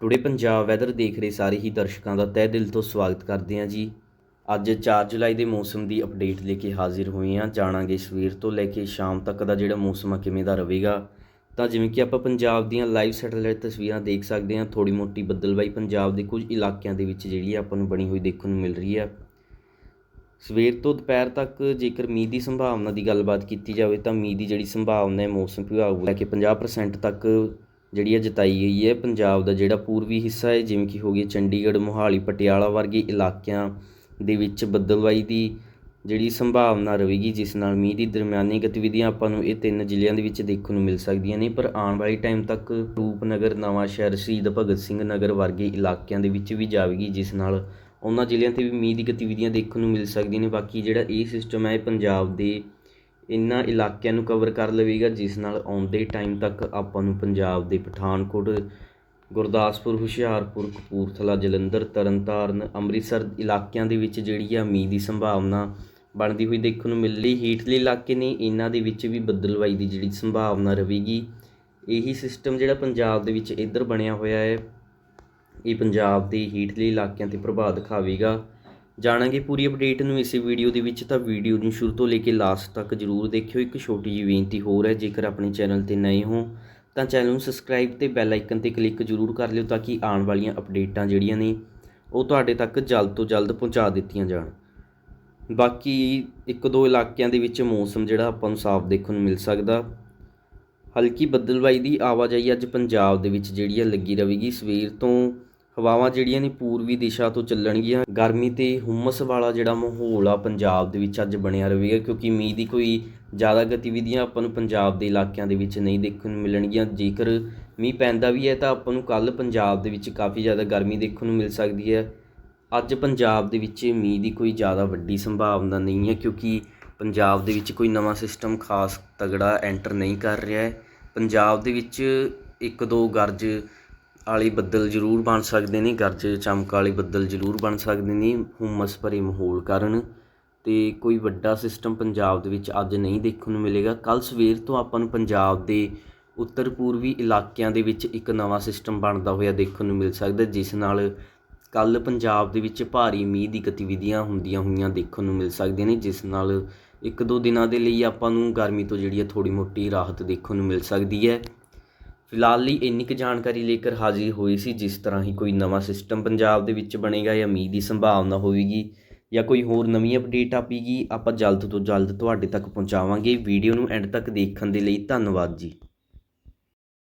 Today Punjab weather ਦੇਖ ਰਹੇ ਸਾਰੇ ਹੀ ਦਰਸ਼ਕਾਂ ਦਾ ਤਹਿ ਦਿਲ ਤੋਂ ਸਵਾਗਤ ਕਰਦੇ ਹਾਂ ਜੀ। ਅੱਜ 4 ਜੁਲਾਈ ਦੇ ਮੌਸਮ ਦੀ ਅਪਡੇਟ ਲੈ ਕੇ ਹਾਜ਼ਰ ਹੋਏ ਹਾਂ। ਜਾਣਾਂਗੇ ਸਵੇਰ ਤੋਂ ਲੈ ਕੇ ਸ਼ਾਮ ਤੱਕ ਦਾ ਜਿਹੜਾ ਮੌਸਮ ਆ, ਕਿਵੇਂ ਦਾ ਰਹੇਗਾ। ਤਾਂ ਜਿਵੇਂ ਕਿ ਆਪਾਂ ਪੰਜਾਬ ਦੀਆਂ ਲਾਈਵ ਸੈਟੇਲਾਈਟ ਤਸਵੀਰਾਂ ਦੇਖ ਸਕਦੇ ਹਾਂ ਥੋੜੀ ਮੋਟੀ ਬੱਦਲਬਾਈ ਪੰਜਾਬ ਦੇ ਕੁਝ ਇਲਾਕਿਆਂ ਦੇ ਵਿੱਚ ਜਿਹੜੀ ਆ ਆਪਾਂ ਨੂੰ ਬਣੀ ਹੋਈ ਦੇਖਣ ਨੂੰ ਮਿਲ ਰਹੀ ਹੈ ਸਵੇਰ ਤੋਂ ਦੁਪਹਿਰ ਤੱਕ ਜੇਕਰ ਮੀਂਹ ਦੀ ਸੰਭਾਵਨਾ ਦੀ ਗੱਲਬਾਤ ਕੀਤੀ ਜਾਵੇ ਤਾਂ ਮੀਂਹ ਦੀ ਜਿਹੜੀ ਸੰਭਾਵਨਾ ਹੈ, ਮੌਸਮ ਵਿਭਾਗ ਵੱਲੋਂ ਲੈ ਕੇ 50% ਤੱਕ ਜਿਹੜੀ ਹੈ ਜਤਾਈ ਗਈ ਹੈ, ਪੰਜਾਬ ਦਾ ਜਿਹੜਾ ਪੂਰਬੀ ਹਿੱਸਾ ਹੈ, ਜਿਵੇਂ ਕਿ ਹੋ ਗਈ ਚੰਡੀਗੜ੍ਹ, ਮੋਹਾਲੀ, ਪਟਿਆਲਾ ਵਰਗੇ ਇਲਾਕਿਆਂ ਦੇ ਵਿੱਚ ਬੱਦਲਬਾਈ ਦੀ ਜਿਹੜੀ ਸੰਭਾਵਨਾ ਰਹੇਗੀ, ਜਿਸ ਨਾਲ ਮੀਂਹ ਦੀ ਦਰਮਿਆਨੀ ਗਤੀਵਿਧੀਆਂ ਆਪਾਂ ਨੂੰ ਇਹ ਤਿੰਨ ਜ਼ਿਲ੍ਹਿਆਂ ਦੇ ਵਿੱਚ ਦੇਖਣ ਨੂੰ ਮਿਲ ਸਕਦੀਆਂ ਨੇ। ਪਰ ਆਉਣ ਵਾਲੇ ਟਾਈਮ ਤੱਕ ਰੂਪਨਗਰ ਨਵਾਂਸ਼ਹਿਰ ਸ਼ਹੀਦ ਭਗਤ ਸਿੰਘ ਨਗਰ ਵਰਗੇ ਇਲਾਕਿਆਂ ਦੇ ਵਿੱਚ ਵੀ ਜਾਵੇਗੀ, ਜਿਸ ਨਾਲ ਉਹਨਾਂ ਜ਼ਿਲ੍ਹਿਆਂ ਤੇ ਵੀ ਮੀਂਹ ਦੀ ਗਤੀਵਿਧੀਆਂ ਦੇਖਣ ਨੂੰ ਮਿਲ ਸਕਦੀਆਂ ਨੇ। ਬਾਕੀ ਜਿਹੜਾ ਇਹ ਸਿਸਟਮ ਹੈ ਪੰਜਾਬ ਦੇ ਇਹਨਾਂ ਇਲਾਕਿਆਂ ਨੂੰ ਕਵਰ ਕਰ ਲਵੇਗਾ, ਜਿਸ ਨਾਲ ਆਉਂਦੇ ਟਾਈਮ ਤੱਕ ਆਪਾਂ ਨੂੰ ਪੰਜਾਬ ਦੇ ਪਠਾਨਕੋਟ, ਗੁਰਦਾਸਪੁਰ, ਹੁਸ਼ਿਆਰਪੁਰ, ਕਪੂਰਥਲਾ, ਜਲੰਧਰ, ਤਰਨਤਾਰਨ, ਅੰਮ੍ਰਿਤਸਰ ਇਲਾਕਿਆਂ ਦੇ ਵਿੱਚ ਜਿਹੜੀ ਆ ਮੀਂਹ ਦੀ ਸੰਭਾਵਨਾ ਬਣਦੀ ਹੋਈ ਦੇਖਣ ਨੂੰ ਮਿਲ ਰਹੀ ਹੇਠਲੇ ਇਲਾਕੇ ਨੇ ਇਹਨਾਂ ਦੇ ਵਿੱਚ ਵੀ ਬੱਦਲਵਾਈ ਦੀ ਜਿਹੜੀ ਸੰਭਾਵਨਾ ਰਹੇਗੀ। ਇਹੀ ਸਿਸਟਮ ਜਿਹੜਾ ਪੰਜਾਬ ਦੇ ਵਿੱਚ ਇੱਧਰ ਬਣਿਆ ਹੋਇਆ ਹੈ, ਇਹ ਪੰਜਾਬ ਦੇ ਹੇਠਲੇ ਇਲਾਕਿਆਂ ਤੇ ਪ੍ਰਭਾਵ ਦਿਖਾਵੇਗਾ। ਜਾਣਾਂਗੇ ਪੂਰੀ ਅਪਡੇਟ ਨੂੰ ਇਸੇ ਵੀਡੀਓ ਦੇ ਵਿੱਚ। ਤਾਂ ਵੀਡੀਓ ਨੂੰ ਸ਼ੁਰੂ ਤੋਂ ਲੈ ਕੇ ਲਾਸਟ ਤੱਕ ਜਰੂਰ ਦੇਖਿਓ। ਇੱਕ ਛੋਟੀ ਜਿਹੀ ਬੇਨਤੀ ਹੋਰ ਹੈ, ਜੇਕਰ ਆਪਣੇ ਚੈਨਲ ਤੇ ਨਏ ਹੋ, ਤਾਂ ਚੈਨਲ ਨੂੰ ਸਬਸਕ੍ਰਾਈਬ ਤੇ ਬੈਲ ਆਈਕਨ ਤੇ ਕਲਿੱਕ ਜਰੂਰ ਕਰ ਲਿਓ ਤਾਂ ਕਿ ਆਉਣ ਵਾਲੀਆਂ ਅਪਡੇਟਾਂ ਜਿਹੜੀਆਂ ਨੇ, ਉਹ ਤੁਹਾਡੇ ਤੱਕ ਜਲਦ ਤੋਂ ਜਲਦ ਪਹੁੰਚਾ ਦਿੱਤੀਆਂ ਜਾਣ। ਬਾਕੀ ਇੱਕ ਦੋ ਇਲਾਕਿਆਂ ਦੇ ਵਿੱਚ ਮੌਸਮ ਜਿਹੜਾ ਆਪਾਂ ਨੂੰ ਸਾਫ਼ ਦੇਖਣ ਨੂੰ ਮਿਲ ਸਕਦਾ। ਹਲਕੀ ਬੱਦਲਬਾਈ ਦੀ ਆਵਾਜਾਈ ਅੱਜ ਪੰਜਾਬ ਦੇ ਵਿੱਚ ਜਿਹੜੀ ਹੈ ਲੱਗੀ ਰਹੇਗੀ ਸਵੇਰ ਤੋਂ ਹਵਾਵਾਂ ਜਿਹੜੀਆਂ ਨੇ ਪੂਰਬੀ ਦਿਸ਼ਾ ਤੋਂ ਚੱਲਣਗੀਆਂ। ਗਰਮੀ ਤੇ ਹੁਮਸ ਵਾਲਾ ਜਿਹੜਾ ਮਾਹੌਲ ਆ ਪੰਜਾਬ ਦੇ ਵਿੱਚ ਅੱਜ ਬਣਿਆ ਰਹੇਗਾ, ਕਿਉਂਕਿ ਮੀਂਹ ਦੀ ਕੋਈ ਜ਼ਿਆਦਾ ਗਤੀਵਿਧੀਆਂ ਆਪਾਂ ਨੂੰ ਪੰਜਾਬ ਦੇ ਇਲਾਕਿਆਂ ਦੇ ਵਿੱਚ ਨਹੀਂ ਦੇਖਣ ਨੂੰ ਮਿਲਣਗੀਆਂ। ਜੇਕਰ ਮੀਂਹ ਪੈਂਦਾ ਵੀ ਹੈ ਤਾਂ ਆਪਾਂ ਨੂੰ ਕੱਲ ਪੰਜਾਬ ਦੇ ਵਿੱਚ ਕਾਫੀ ਜ਼ਿਆਦਾ ਗਰਮੀ ਦੇਖਣ ਨੂੰ ਮਿਲ ਸਕਦੀ ਹੈ। ਅੱਜ ਪੰਜਾਬ ਦੇ ਵਿੱਚ ਮੀਂਹ ਦੀ ਕੋਈ ਜ਼ਿਆਦਾ ਵੱਡੀ ਸੰਭਾਵਨਾ ਨਹੀਂ ਹੈ, ਕਿਉਂਕਿ ਪੰਜਾਬ ਦੇ ਵਿੱਚ ਕੋਈ ਨਵਾਂ ਸਿਸਟਮ ਖਾਸ ਤਗੜਾ ਐਂਟਰ ਨਹੀਂ ਕਰ ਰਿਹਾ ਹੈ। ਪੰਜਾਬ ਦੇ ਵਿੱਚ ਇੱਕ ਦੋ ਗਰਜ ਵਾਲੇ ਬੱਦਲ ਜ਼ਰੂਰ ਬਣ ਸਕਦੇ ਨੇ, ਗਰਜ ਚਮਕ ਵਾਲੇ ਬੱਦਲ ਜ਼ਰੂਰ ਬਣ ਸਕਦੇ ਨੇ, ਹੁਮਸ ਭਰੇ ਮਾਹੌਲ ਕਾਰਨ। ਅਤੇ ਕੋਈ ਵੱਡਾ ਸਿਸਟਮ ਪੰਜਾਬ ਦੇ ਵਿੱਚ ਅੱਜ ਨਹੀਂ ਦੇਖਣ ਨੂੰ ਮਿਲੇਗਾ। ਕੱਲ੍ਹ ਸਵੇਰ ਤੋਂ ਆਪਾਂ ਨੂੰ ਪੰਜਾਬ ਦੇ ਉੱਤਰ ਪੂਰਬੀ ਇਲਾਕਿਆਂ ਦੇ ਵਿੱਚ ਇੱਕ ਨਵਾਂ ਸਿਸਟਮ ਬਣਦਾ ਹੋਇਆ ਦੇਖਣ ਨੂੰ ਮਿਲ ਸਕਦਾ, ਜਿਸ ਨਾਲ ਕੱਲ ਪੰਜਾਬ ਦੇ ਵਿੱਚ ਭਾਰੀ ਮੀਂਹ ਦੀ ਗਤੀਵਿਧੀਆਂ ਹੁੰਦੀਆਂ ਹੋਈਆਂ ਦੇਖਣ ਨੂੰ ਮਿਲ ਸਕਦੀਆਂ ਨੇ, ਜਿਸ ਨਾਲ ਇੱਕ ਦੋ ਦਿਨਾਂ ਦੇ ਲਈ ਆਪਾਂ ਨੂੰ ਗਰਮੀ ਤੋਂ ਜਿਹੜੀ ਹੈ ਥੋੜੀ ਮੋਟੀ ਰਾਹਤ ਦੇਖਣ ਨੂੰ ਮਿਲ ਸਕਦੀ ਹੈ। ਫਿਲਹਾਲ ਲਈ ਇੰਨੀ ਕੁ ਜਾਣਕਾਰੀ ਲੈ ਕੇ ਹਾਜ਼ਰ ਹੋਈ ਸੀ, ਜਿਸ ਤਰ੍ਹਾਂ ਹੀ ਕੋਈ ਨਵਾਂ ਸਿਸਟਮ ਪੰਜਾਬ ਦੇ ਵਿੱਚ ਬਣੇਗਾ ਜਾਂ ਮੀਂਹ ਦੀ ਸੰਭਾਵਨਾ ਹੋਵੇਗੀ ਜਾਂ ਕੋਈ ਹੋਰ ਨਵੀਂ ਅਪਡੇਟ ਆਵੇਗੀ ਆਪਾਂ ਜਲਦ ਤੋਂ ਜਲਦ ਤੁਹਾਡੇ ਤੱਕ ਪਹੁੰਚਾਵਾਂਗੇ। ਵੀਡੀਓ ਨੂੰ ਐਂਡ ਤੱਕ ਦੇਖਣ ਦੇ ਲਈ ਧੰਨਵਾਦ ਜੀ।